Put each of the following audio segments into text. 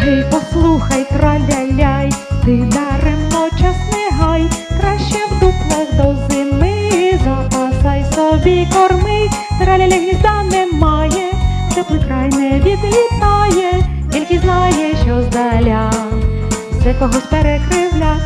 Слухай, траляляй, ти даремно час не гай, краще в дуплах до зими, запасай собі корми, траляля гнізда немає, теплий край не відлітає, тільки знає, що здаля, все когось перекривля,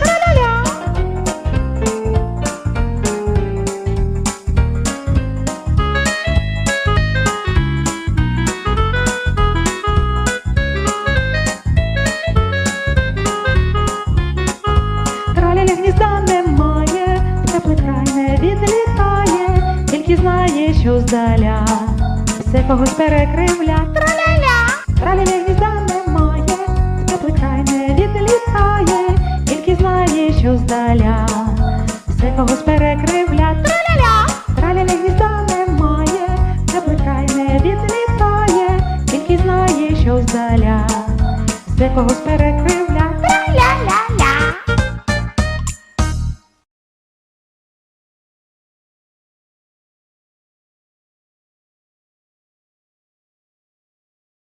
що здаля, все когось перекривля. Траляля, траляля гнізда немає, теплий край не відлітає, тільки знає, що здаля, все когось перекривля. Траляля, траляля гнізда немає, теплий край не відлітає, тільки знає, що здаля, все когось перекривля.